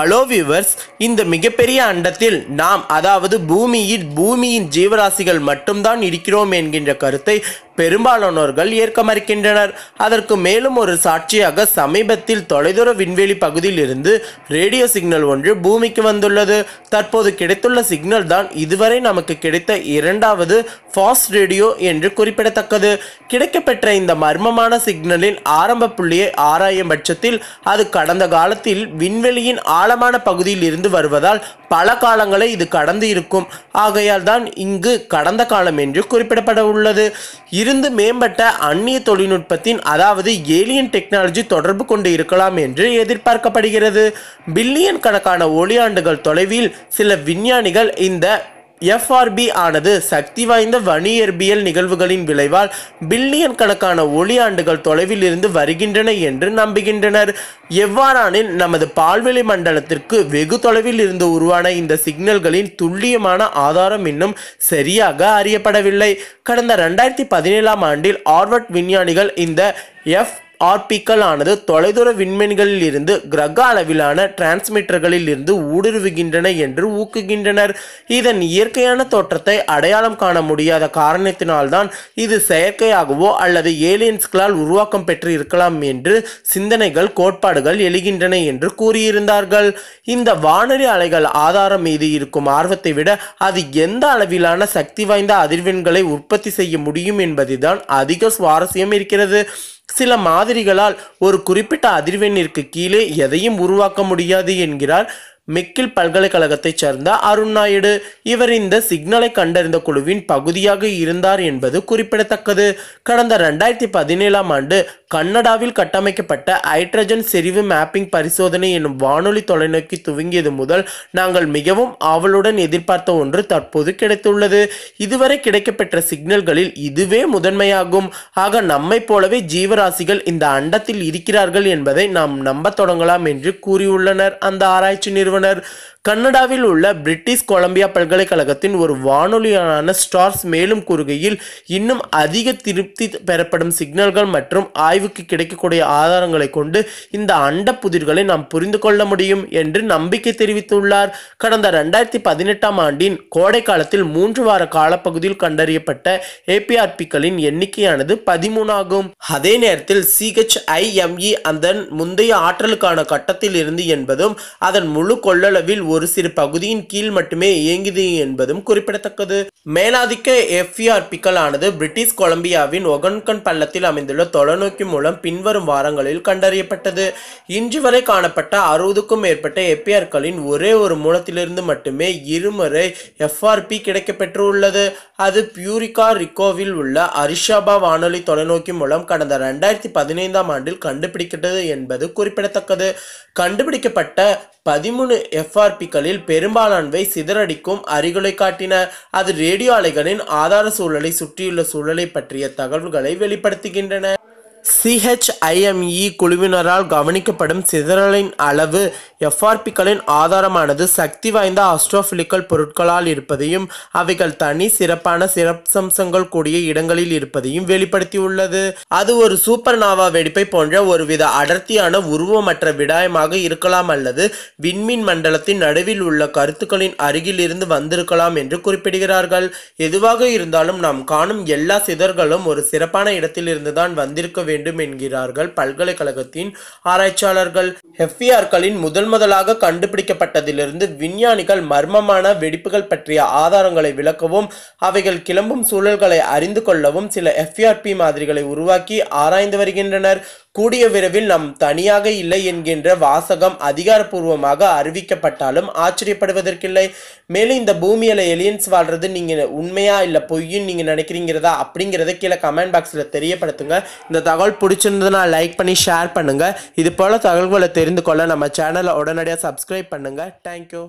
Hello viewers இந்த மிகப்பெரிய அண்டத்தில் நாம் அதாவது பூமியில் பூமியின் ஜீவராசிகள் மட்டும்தான் இருக்கிறோம் என்கின்ற கருத்தை பெரும்பாலானோர்கள் ஏற்க மறுக்கின்றனர். அதற்கு மேலும் ஒரு சாட்சியாக சமீபத்தில் தொலைதூர விண்வெளி பகுதியில் இருந்து ரேடியோ சிக்னல் ஒன்று பூமிக்கு வந்துள்ளது. தற்போது கிடைத்துள்ள சிக்னல் தான் இதுவரை நமக்கு கிடைத்த இரண்டாவது ஃபாஸ்ட் ரேடியோ என்று குறிப்பிடத்தக்கது. கிடைக்கப்பெற்ற இந்த மர்மமான சிக்னலின் ஆரம்ப புள்ளியை ஆராயும் பட்சத்தில் அது கடந்த காலத்தில் விண்வெளியின் ஆழமான பகுதியில் இருந்து வருவதால் பல காலங்களை இது கடந்து இருக்கும். ஆகையால் தான் இங்கு கடந்த காலம் என்று குறிப்பிடப்பட உள்ளது. இருந்து மேம்பட்ட அந்நிய தொழில்நுட்பத்தின் அதாவது ஏலியன் டெக்னாலஜி தொடர்பு கொண்டு இருக்கலாம் என்று எதிர்பார்க்கப்படுகிறது. பில்லியன் கணக்கான ஒளியாண்டுகள் தொலைவில் சில விஞ்ஞானிகள் இந்த எஃப்ஆர்பி ஆனது சக்தி வாய்ந்த வணியற்பியல் நிகழ்வுகளின் விளைவால் பில்லியன் கணக்கான ஒளியாண்டுகள் தொலைவில் இருந்து வருகின்றன என்று நம்புகின்றனர். எவ்வாறானில் நமது பால்வெளி மண்டலத்திற்கு வெகு தொலைவில் இருந்து உருவான இந்த சிக்னல்களின் துல்லியமான ஆதாரம் இன்னும் சரியாக அறியப்படவில்லை. கடந்த ரெண்டாயிரத்தி பதினேழாம் ஆண்டில் ஆர்வர்ட் விஞ்ஞானிகள் இந்த எஃப் ஆர்பிக்கள் ஆனது தொலைதூர விண்மீன்களில் இருந்து கிரக அளவிலான டிரான்ஸ்மிட்டர்களில் இருந்து ஊடுருவுகின்றன என்று ஊக்குகின்றனர். இதன் இயற்கையான தோற்றத்தை அடையாளம் காண முடியாத காரணத்தினால்தான் இது செயற்கையாகவோ அல்லது ஏலியன்ஸ்களால் உருவாக்கம் பெற்று இருக்கலாம் என்று சிந்தனைகள் கோட்பாடுகள் எழுகின்றன என்று கூறியிருந்தார்கள். இந்த வானொலி அலைகள் ஆதாரம் மீது இருக்கும் ஆர்வத்தை விட அது எந்த அளவிலான சக்தி வாய்ந்த அதிர்வெண்களை உற்பத்தி செய்ய முடியும் என்பதுதான் அதிக சுவாரஸ்யம் இருக்கிறது. சில மாதிரிகளால் ஒரு குறிப்பிட்ட அதிர்வெண்ணிற்கு கீழே எதையும் உருவாக்க முடியாது என்கிறார் மெக்கில் பல்கலைக்கழகத்தைச் சேர்ந்த அருண் நாயுடு. இவர் இந்த சிக்னலை கண்டறிந்த குழுவின் பகுதியாக இருந்தார் என்பது குறிப்பிடத்தக்கது. கடந்த ரெண்டாயிரத்தி பதினேழாம் ஆண்டு கன்னடாவில் கட்டமைக்கப்பட்ட ஹைட்ரஜன் செறிவு மேப்பிங் பரிசோதனை எனும் வானொலி தொலைநோக்கி துவங்கியது முதல் நாங்கள் மிகவும் ஆவலுடன் எதிர்பார்த்த ஒன்று தற்போது கிடைத்துள்ளது. இதுவரை கிடைக்கப்பெற்ற சிக்னல்களில் இதுவே முதன்மையாகும். ஆக நம்மைப் போலவே ஜீவராசிகள் இந்த அண்டத்தில் இருக்கிறார்கள் என்பதை நாம் நம்பத் தொடங்கலாம் என்று கூறியுள்ளனர். அந்த ஆராய்ச்சி நிறுவனர் கனடாவில் உள்ள பிரிட்டிஷ் கொலம்பியா பல்கலைக்கழகத்தின் ஒரு வானொலியான ஸ்டார்ஸ் மேலும் கூறுகையில் இன்னும் அதிக திருப்தி பெறப்படும் சிக்னல்கள் மற்றும் ஆய்வுக்கு கிடைக்கக்கூடிய ஆதாரங்களை கொண்டு இந்த அண்ட புதிர்களை நாம் புரிந்து கொள்ள முடியும் என்று நம்பிக்கை தெரிவித்துள்ளார். கடந்த ரெண்டாயிரத்தி பதினெட்டாம் ஆண்டின் கோடை காலத்தில் மூன்று வார காலப்பகுதியில் கண்டறியப்பட்ட ஏபிஆர்பிக்களின் எண்ணிக்கையானது பதிமூணு ஆகும் அதே நேரத்தில் சிஹெச்ஐஎம்இ அதன் முந்தைய ஆற்றலுக்கான கட்டத்தில் இருந்து என்பதும் அதன் முழு கொள்ளளவில் ஒரு சிறு பகுதியின் கீழ் மட்டுமே இயங்குது என்பதும் குறிப்பிடத்தக்கது. மேலாதிக்க எஃப்இஆர்பிக்கள் ஆனது பிரிட்டிஷ் கொலம்பியாவின் ஒகன்கன் பள்ளத்தில் அமைந்துள்ள தொலைநோக்கி மூலம் பின்வரும் வாரங்களில் கண்டறியப்பட்டது. இன்று வரை காணப்பட்ட அறுபதுக்கும் மேற்பட்ட எஃப்இஆர்களின் ஒரே ஒரு மூலத்திலிருந்து மட்டுமே இருமுறை எஃப்ஆர்பி கிடைக்கப்பெற்றுள்ளது. அது பியூரிகா ரிக்கோவில் உள்ள அரிஷாபா வானொலி தொலைநோக்கி மூலம் கடந்த ரெண்டாயிரத்தி பதினைந்தாம் ஆண்டில் கண்டுபிடிக்கப்பட்டது என்பது குறிப்பிடத்தக்கது. கண்டுபிடிக்கப்பட்ட பதிமூணு எஃப்ஆர்பிக்களில் பெரும்பாலானவை சிதறடிக்கும் அறிகுலை காட்டின. அது ரேடியோ அலைகளின் ஆதார சூழலை சுற்றியுள்ள சூழலை பற்றிய தகவல்களை வெளிப்படுத்துகின்றன. சிஹெச்ஐஎம்இ குழுவினரால் கவனிக்கப்படும் சிதறலின் அளவு எஃப்ஆர்பிக்களின் ஆதாரமானது சக்தி வாய்ந்த ஆஸ்ட்ரோஃபிலிக்கல் பொருட்களால் இருப்பதையும் அவைகள் தனி சிறப்பான சிறப்பம்சங்கள் கூடிய இடங்களில் இருப்பதையும் வெளிப்படுத்தியுள்ளது. அது ஒரு சூப்பர் நாவா வெடிப்பை போன்ற ஒருவித அடர்த்தியான உருவமற்ற விடாயமாக இருக்கலாம் அல்லது விண்மீன் மண்டலத்தின் நடுவில் உள்ள கருத்துக்களின் அருகில் இருந்து வந்திருக்கலாம் என்று குறிப்பிடுகிறார்கள். எதுவாக இருந்தாலும் நாம் காணும் எல்லா சிதர்களும் ஒரு சிறப்பான இடத்திலிருந்து தான் வந்திருக்க வேண்டும் என்கிறார்கள் பல்கலைக்கழகத்தின் ஆராய்ச்சியாளர்கள் எஃப்இஆர்களின் முதல் முதலாக கண்டுபிடிக்கப்பட்டதிலிருந்து விஞ்ஞானிகள் மர்மமான வெடிப்புகள் பற்றிய ஆதாரங்களை விளக்கவும் அவைகள் கிளம்பும் சூழல்களை அறிந்து கொள்ளவும் சில எஃப்இஆர்பி மாதிரிகளை உருவாக்கி ஆராய்ந்து வருகின்றனர். கூடிய விரைவில் நம் தனியாக இல்லை என்கின்ற வாசகம் அதிகாரப்பூர்வமாக அறிவிக்கப்பட்டாலும் ஆச்சரியப்படுவதற்கில்லை. மேலும் இந்த பூமியில் எலியன்ஸ் வாழ்றது நீங்கள் உண்மையா இல்லை பொய்யும் நீங்கள் நினைக்கிறீங்கிறதா அப்படிங்கிறத கீழே கமெண்ட் பாக்ஸில் தெரியப்படுத்துங்க. இந்த தகவல் பிடிச்சிருந்ததுன்னா லைக் பண்ணி ஷேர் பண்ணுங்கள் இது போல் தகவல்களை தெரிந்து கொள்ள நம்ம சேனலை உடனடியாக சப்ஸ்கிரைப் பண்ணுங்கள் தேங்க்யூ